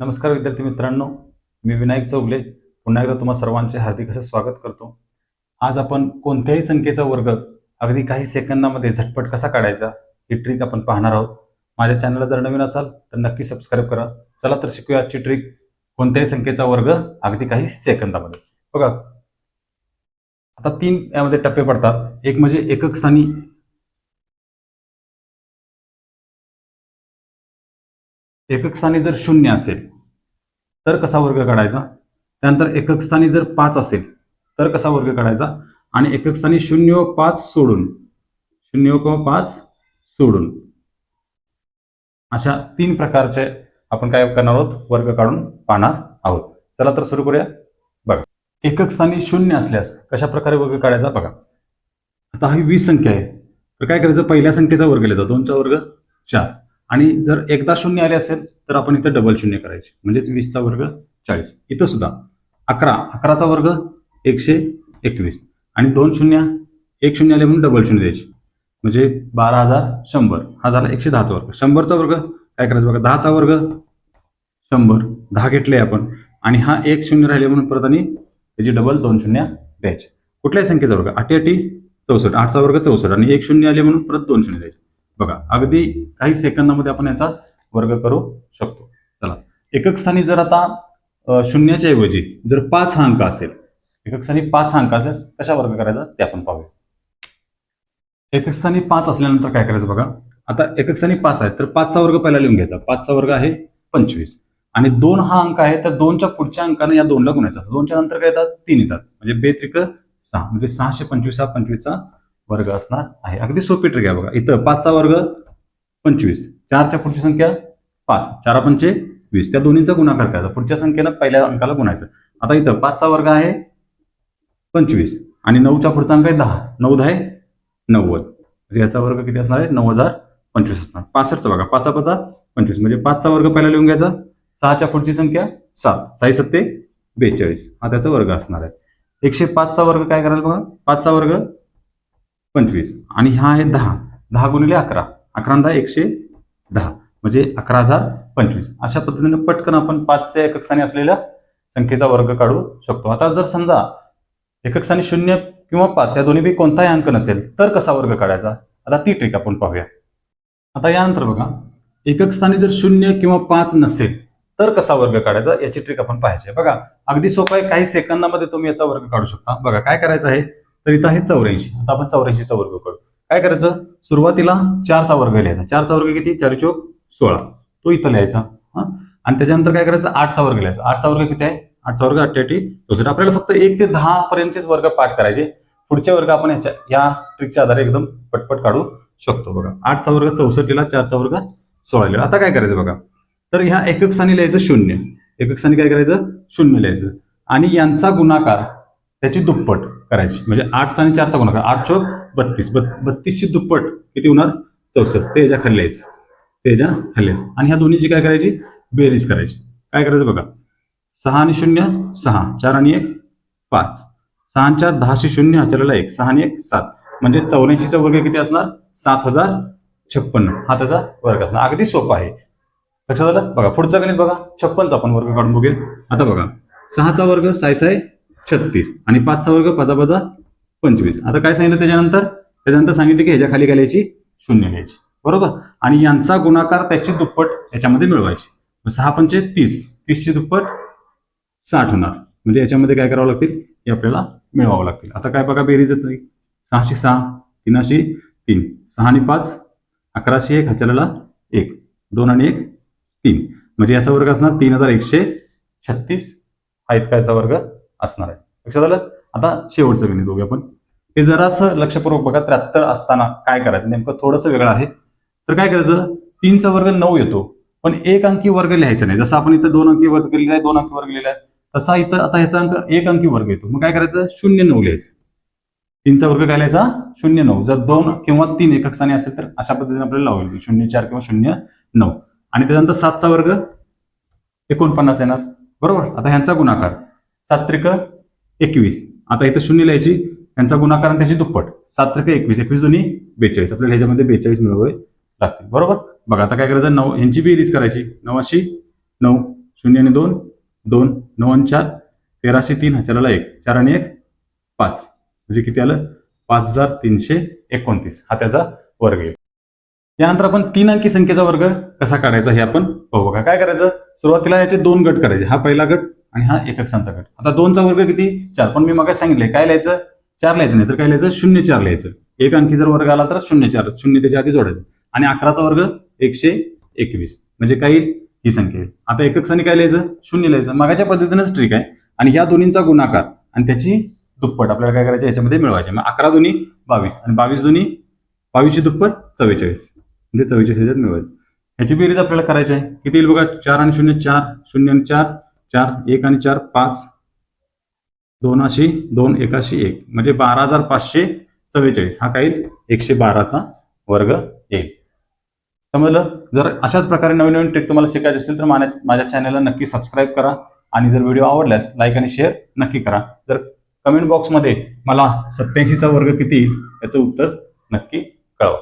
नमस्कार विद्यार्थी मित्रांनो मी विनायक चौगले. पुन्हा एकदा तुम्हा सर्वांचे हार्दिक असं स्वागत करतो. आज आपण कोणत्याही संख्येचा वर्ग अगदी काही सेकंदामध्ये झटपट कसा काढायचा ही ट्रिक आपण पाहणार आहोत. माझ्या चॅनलला जर नवीन असाल तर नक्की सबस्क्राईब करा. चला तर शिकूया आजची ट्रिक कोणत्याही संख्येचा वर्ग अगदी काही सेकंदामध्ये. बघा. आता तीन यामध्ये टप्पे पडतात. एक म्हणजे एकक स्थानी एकक स्थानी जर शून्य असेल तर कसा वर्ग काढायचा? त्यानंतर एकक स्थानी जर पाच असेल तर कसा वर्ग काढायचा? आणि एकक स्थानी शून्य व पाच सोडून शून्य किंवा पाच सोडून अशा तीन प्रकारचे आपण काय करणार आहोत? वर्ग काढून पाहणार आहोत. चला तर सुरू करूया. बघा एकक स्थानी शून्य असल्यास कशा प्रकारे वर्ग काढायचा? बघा आता ही वीस संख्या आहे. तर काय करायचं? पहिल्या संख्येचा वर्ग लिहायचा दोनचा वर्ग चार. आणि जर एकदा शून्य आले असेल तर आपण इथं डबल शून्य करायचे. म्हणजेच वीसचा वर्ग चाळीस. इथं सुद्धा अकरा. अकराचा वर्ग एकशे एकवीस. आणि दोन शून्य एक शून्य आले म्हणून डबल शून्य द्यायचे. म्हणजे बारा हजार शंभर. हा झाला एकशे दहाचा वर्ग. शंभरचा वर्ग काय करायचं बघा? दहाचा वर्ग शंभर. दहा घेतले आपण. आणि हा एक शून्य राहिले म्हणून परत आणि त्याची डबल दोन शून्य द्यायचे. कुठल्याही संख्येचा वर्ग. आठी चौसष्ट. आठचा वर्ग चौसष्ट. आणि एक शून्य आले म्हणून परत दोन शून्य द्यायचे. बघा अगदी काही सेकंदामध्ये आपण याचा वर्ग करू शकतो. चला एकक स्थानी जर आता शून्याच्या ऐवजी जर पाच हा अंक असेल एकक स्थानी पाच हा अंक असल्यास कशा वर्ग करायचा ते आपण पाहूया. एकक स्थानी पाच असल्यानंतर काय करायचं बघा आता एकक स्थानी पाच आहे तर पाचचा वर्ग पहिला लिहून घ्यायचा. पाचचा वर्ग आहे पंचवीस. आणि दोन हा अंक आहे तर दोनच्या पुढच्या अंकाने या दोनला गुणायचा. दोनच्या नंतर काय येतात? तीन येतात. म्हणजे बेत्रिक सहा. म्हणजे सहाशे पंचवीस हा पंचवीसचा वर्ग असणार आहे. अगदी सोपी ट्रिक आहे बघा. इथं पाचचा वर्ग पंचवीस. चारच्या पुढची संख्या पाच. चारा पंचे वीस. त्या दोन्हीचा गुणाकार करायचा. पुढच्या संख्येनं पहिल्या अंकाला गुणायचं. आता इथं पाचचा वर्ग आहे पंचवीस. आणि नऊच्या पुढचा अंक आहे दहा. नऊ दहा आहे नव्वद. याचा वर्ग किती असणार आहे? नऊ हजार पंचवीस असणार. पासष्टचा बघा. पाचा पाचा पंचवीस. म्हणजे पाचचा वर्ग पहिला लिहून घ्यायचा. सहाच्या पुढची संख्या सात. साई सत्ते बेचाळीस. हा त्याचा वर्ग असणार आहे. एकशे पाचचा वर्ग काय करायला बघा? पाचचा वर्ग पंचवीस. आणि हा आहे दहा. दहा गुणिले अकरा. अकरा दहा एकशे दहा. म्हणजे अकरा हजार पंचवीस. अशा पद्धतीने पटकन आपण पाचच्या एकक स्थानी असलेल्या संख्येचा वर्ग काढू शकतो. आता जर समजा एकक स्थानी शून्य किंवा पाच या दोन्हीपैकी कोणताही अंक नसेल तर कसा वर्ग काढायचा? आता ती ट्रिक आपण पाहूया. आता यानंतर बघा. एकक स्थानी जर शून्य किंवा पाच नसेल तर कसा वर्ग काढायचा? याची ट्रिक आपण पाहायची आहे. बघा. अगदी सोपा आहे. काही सेकंदामध्ये तुम्ही याचा वर्ग काढू शकता. बघा काय करायचं आहे? तर इथं आहे चौऱ्याऐंशी. आता आपण चौऱ्याऐंशीचा वर्ग करू. काय करायचं? सुरुवातीला चारचा वर्ग लिहायचा. चारचा वर्ग किती? चार चौक सोळा. तो इथं लिहायचा. हा? आणि त्याच्यानंतर काय करायचं? आठचा वर्ग लिहायचा. आठचा वर्ग किती आहे? आठचा वर्ग अठ्ठ्याऐंशी. चौसष्ट आपल्याला फक्त एक ते दहा पर्यंतचेच वर्ग पाठ करायचे. पुढचे वर्ग आपण याच्या या ट्रिकच्या आधारे एकदम पटपट काढू शकतो बघा. आठचा वर्ग चौसष्टीला चारचा वर्ग सोळा लिहिला. आता काय करायचं बघा? तर ह्या एकक स्थानी लिहायचं शून्य. एकक स्थानी काय करायचं? शून्य लिहायचं. आणि यांचा गुणाकार त्याची दुप्पट. करायची. म्हणजे आठचा आणि चारचा गुणाकार. आठ चौक बत्तीस. बत बत्तीसची दुप्पट किती होणार? चौसष्ट. ते याच्या खाली यायचं ते याच्या खाली यायचं आणि ह्या दोन्हीची काय करायची? बेरीज करायची. काय करायचं बघा? सहा आणि शून्य सहा. चार आणि एक पाच. सहा आणि चार दहाशे शून्य हचलेला एक. सहा आणि एक सात. म्हणजे चौऱ्याऐंशीचा वर्ग किती असणार? सात हजार छप्पन्न. हा त्याचा वर्ग असणार. अगदी सोपा आहे. लक्षात आलं? बघा पुढचा गणित बघा. छप्पनचा आपण वर्ग काढून बघेल आता बघा. सहाचा वर्ग साय साय छत्तीस. आणि पाचचा वर्ग पदापदा पंचवीस. आता काय सांगितलं त्याच्यानंतर? त्याच्यानंतर सांगितलं की ह्याच्या खाली घालायची शून्य घ्यायची बरोबर? आणि यांचा गुणाकार त्याची दुप्पट याच्यामध्ये मिळवायची. मग सहा पंचे तीस. तीसची दुप्पट साठ होणार. म्हणजे याच्यामध्ये काय करावं लागतील? हे आपल्याला मिळवावं लागतील. आता काय बघा बेरीज येत नाही. सहाशे सहा तीनाशे तीन. सहा आणि पाच अकराशे एक हजाराला एक. दोन आणि एक तीन. म्हणजे याचा वर्ग असणार तीन हजार एकशे छत्तीस. हा इतका याचा वर्ग असणार आहे. लक्षात आलं? आता शेवटचं गणित बघूया आपण. हे जरासं लक्षपूर्वक बघा त्र्याहत्तर असताना काय करायचं? नेमकं थोडंसं वेगळं आहे. तर काय करायचं? तीनचा वर्ग नऊ येतो. पण एक अंकी वर्ग लिहायचा नाही. जसं आपण इथं दोन अंकी वर्ग लिहिला आहे दोन अंकी वर्ग लिहिला आहे तसा इथं आता ह्याचा अंक एक अंकी वर्ग येतो. मग काय करायचं? शून्य नऊ लिहायचं. तीनचा वर्ग काय लिहायचा? शून्य नऊ. जर दोन किंवा तीन एकक स्थानी असेल तर अशा पद्धतीने आपल्याला लावले शून्य चार किंवा शून्य नऊ. आणि त्याच्यानंतर सातचा वर्ग एकोणपन्नास येणार. बरोबर? आता ह्यांचा गुणाकार. सात्रिक एकवीस. आता इथं शून्य लिहायची. यांचा गुणाकार आणि त्याची दुप्पट. सात्रिक एकवीस. एकवीस दोन्ही बेचाळीस. आपल्याला ह्याच्यामध्ये बेचाळीस मिळवावे लागतील. बरोबर? बघा आता काय करायचं? नऊ. यांची बेरीज करायची. नवाशी नऊ शून्य आणि दोन दोन नऊ आणि चार. तेराशे तीन हजाराला एक. चार आणि एक पाच. म्हणजे किती आलं? पाच हजार तीनशे एकोणतीस. हा त्याचा वर्ग येईल यानंतर आपण तीन अंकी संख्येचा वर्ग कसा काढायचा हे आपण पाहू बघा काय करायचं? सुरुवातीला याचे दोन गट करायचे. हा पहिला गट आणि हा एक अक्षांचा गट आता दोनचा वर्ग किती? चार. पण मी मग सांगितलंय काय लिहायचं? चार लिहायचं नाही तर काय लिहायचं? शून्य चार लिहायचं. एक अंकी जर वर्ग आला तर शून्य चार शून्य त्याच्या आधी जोडायचं. आणि अकराचा वर्ग एकशे एकवीस. म्हणजे काय येईल? ही संख्या येईल. आता एकक स्थानी काय लिहायचं? शून्य लिहायचं. मागाच्या पद्धतीनंच ट्रिक आहे. आणि ह्या दोन्हींचा गुणाकार आणि त्याची दुप्पट आपल्याला काय करायचं? याच्यामध्ये मिळवायचे. मग अकरा दोन्ही बावीस आणि बावीस दोन्ही बावीसची दुप्पट चव्वेचाळीस. म्हणजे चव्वेचाळीस ह्याच्यात मिळवायचं. ह्याची बेरीज आपल्याला करायची आहे. किती येईल बघा? चार आणि शून्य चार शून्य आणि चार चार एक आणि चार पाच. दोन अशी दोन एकाशी एक. म्हणजे बारा हजार पाचशे चव्वेचाळीस हा काही एकशे बाराचा वर्ग येईल. समजलं? जर अशाच प्रकारे नवीन नवीन ट्रिक तुम्हाला शिकायची असेल तर माझ्या माझ्या चॅनलला नक्की सबस्क्राईब करा. आणि जर व्हिडिओ आवडल्यास लाईक आणि शेअर नक्की करा. जर कमेंट बॉक्समध्ये मला सत्याऐंशीचा वर्ग किती येईल याचं उत्तर नक्की कळवा.